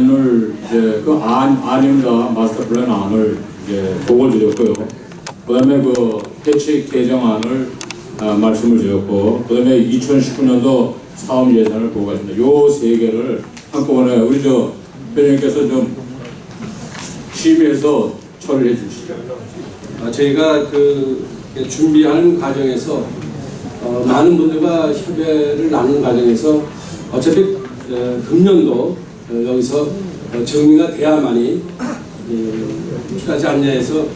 을 이제 그 안, 안입니다. 마스터 플랜 안을 이제 보고 드렸고요. 그 다음에 그 대책 개정안을 아, 말씀을 드렸고, 그 다음에 2019년도 사업 예산을 보고 갔습니다. 요 세 개를 한꺼번에 우리 저 회장님께서 좀 심의해서 처리해 주시죠. 어, 저희가 그 준비하는 과정에서 어, 많은 분들과 협의를 나누는 과정에서 어차피 어, 금년도 어, 여기서 어, 정리가 돼야만이 예, 필요하지 않냐 해서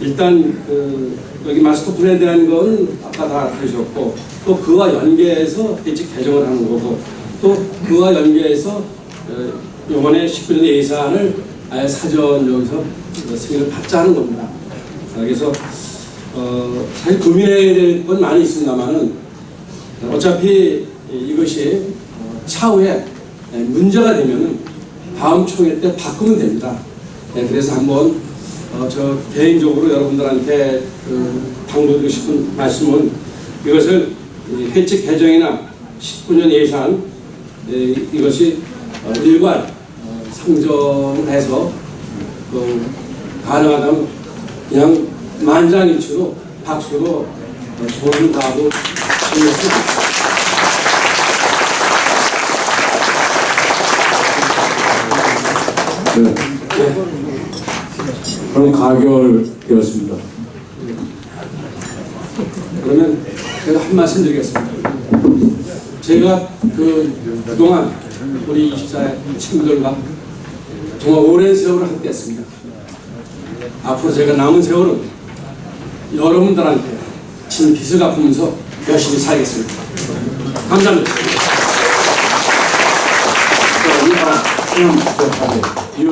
일단 그 여기 마스터 대한 건 아까 다 들으셨고 또 그와 연계해서 대책 개정을 하는 거고 또 그와 연계해서 어, 이번에 19년 예산을 아예 사전 여기서 승인을 받자 하는 겁니다. 아, 그래서 어, 사실 고민해야 될 건 많이 있습니다만은 어차피 이것이 어, 차후에 예, 문제가 되면은 다음 총회 때 바꾸면 됩니다. 예, 그래서 한번 어, 저 개인적으로 여러분들한테 그 당부드리고 싶은 말씀은 이것을 이 회칙 개정이나 19년 예산 예, 이것이 어, 일괄 어, 상정을 해서 그 가능하다면 그냥 만장일치로 박수로 어, 조를 다하고 있습니다. 네. 그럼 가결되었습니다. 그러면 제가 한 말씀 드리겠습니다. 제가 그 그동안 우리 24의 친구들과 정말 오랜 세월을 함께 했습니다. 앞으로 제가 남은 세월은 여러분들한테 진 빚을 갚으면서 열심히 살겠습니다. 감사합니다. 자, 이 아, 그럼 시작하게.